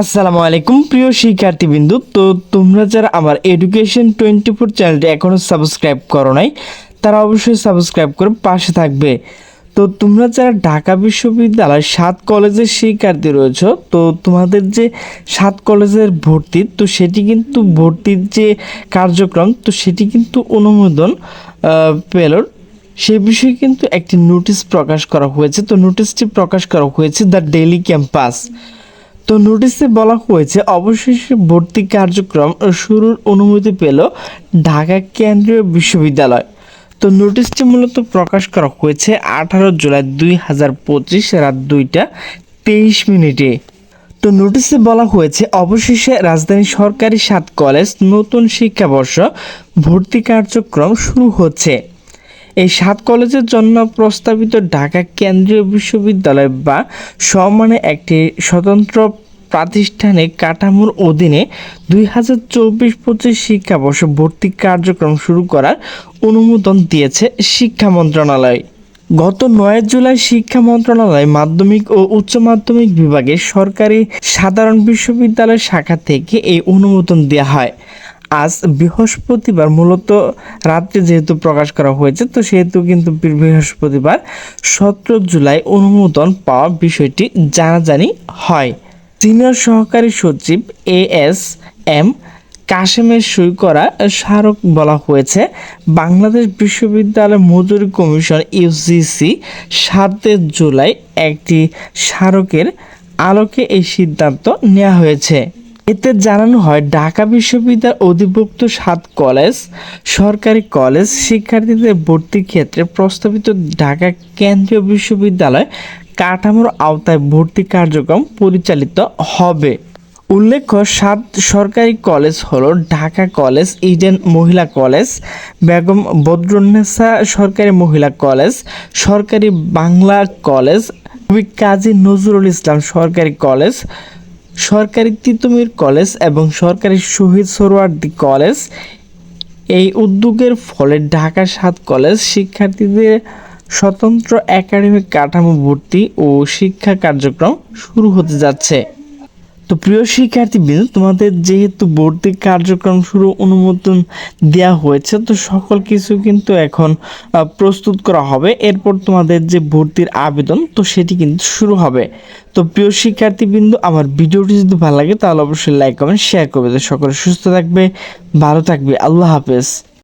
আসসালামু আলাইকুম, প্রিয় শিক্ষার্থীবৃন্দু। তো তোমরা যারা আমার এডুকেশন টোয়েন্টি ফোর চ্যানেলটি এখনও সাবস্ক্রাইব করো নাই, তারা অবশ্যই সাবস্ক্রাইব করে পাশে থাকবে। তো তোমরা যারা ঢাকা বিশ্ববিদ্যালয় সাত কলেজের শিক্ষার্থী রয়েছে, তো তোমাদের যে সাত কলেজের ভর্তি, তো সেটি কিন্তু ভর্তির যে কার্যক্রম, তো সেটি কিন্তু অনুমোদন পেল। সে বিষয়ে কিন্তু একটি নোটিশ প্রকাশ করা হয়েছে। তো নোটিশটি প্রকাশ করা হয়েছে দ্য ডেইলি ক্যাম্পাস। তো নোটিশে বলা হয়েছে, অবশেষে ভর্তি কার্যক্রম শুরুর অনুমতি পেল ঢাকা কেন্দ্রীয় বিশ্ববিদ্যালয়। তো নোটিশটি মূলত প্রকাশ করা হয়েছে আঠারো জুলাই দুই হাজার পঁচিশ রাত দুইটা তেইশ মিনিটে। তো নোটিশে বলা হয়েছে, অবশেষে রাজধানী সরকারি সাত কলেজ নতুন শিক্ষাবর্ষ ভর্তি কার্যক্রম শুরু হচ্ছে। এই সাত কলেজের জন্য প্রস্তাবিত ঢাকা কেন্দ্রীয় বিশ্ববিদ্যালয় বা সম্মানে একটি স্বতন্ত্র প্রাতিষ্ঠানিক কাঠামোর অধীনে দুই হাজার চব্বিশ পঁচিশ শিক্ষাবর্ষ ভর্তি কার্যক্রম শুরু করার অনুমোদন দিয়েছে শিক্ষা মন্ত্রণালয়। গত নয় জুলাই শিক্ষা মন্ত্রণালয় মাধ্যমিক ও উচ্চ মাধ্যমিক বিভাগে সরকারি সাধারণ বিশ্ববিদ্যালয় শাখা থেকে এই অনুমোদন দেওয়া হয়। আজ বৃহস্পতিবার, মূলত রাত্রে যেহেতু প্রকাশ করা হয়েছে, তো সেহেতু কিন্তু বৃহস্পতিবার, সতেরো জুলাই অনুমোদন পাওয়া বিষয়টি জানাজানি হয়। সিনিয়র সহকারী সচিব এ এস এম কাশেমের সই করা স্মারক বলা হয়েছে। বাংলাদেশ বিশ্ববিদ্যালয় মজুরি কমিশন ইউজিসি সাতে জুলাই একটি স্মারকের আলোকে এই সিদ্ধান্ত নেওয়া হয়েছে। এতে জানানো হয়, ঢাকা বিশ্ববিদ্যালয় অধিভুক্ত সাত কলেজ, সরকারি কলেজ শিক্ষার্থীদের ভর্তির ক্ষেত্রে প্রস্তাবিত ঢাকা কেন্দ্রীয় বিশ্ববিদ্যালয় কাঠামোর আওতায় ভর্তি কার্যক্রম পরিচালিত হবে। উল্লেখ্য, সাত সরকারি কলেজ হলো ঢাকা কলেজ, ইডেন মহিলা কলেজ, বেগম বদরুন্নেসা সরকারি মহিলা কলেজ, সরকারি বাংলা কলেজ, কবি কাজী নজরুল ইসলাম সরকারি কলেজ সরকারি তিতুমির কলেজ এবং সরকারি শহীদ সরোয়ার্দি কলেজ। এই উদ্যোগের ফলে ঢাকা সাত কলেজ শিক্ষার্থীদের স্বতন্ত্র একাডেমিক কাঠামো ভর্তি ও শিক্ষা কার্যক্রম শুরু হতে যাচ্ছে। তো প্রিয় শিক্ষার্থীবৃন্দ তোমাদের যেহেতু ভর্তি কার্যক্রম শুরু অনুমোদন দেওয়া হয়েছে, তো সকল কিছু কিন্তু এখন প্রস্তুত করা হবে। এরপর তোমাদের যে ভর্তির আবেদন, তো সেটি কিন্তু শুরু হবে। তো প্রিয় শিক্ষার্থীবৃন্দ আমার ভিডিওটি যদি ভালো লাগে, তাহলে অবশ্যই লাইক কমেন্ট শেয়ার করবে। তো সকলে সুস্থ থাকবে, ভালো থাকবে। আল্লাহ হাফেজ।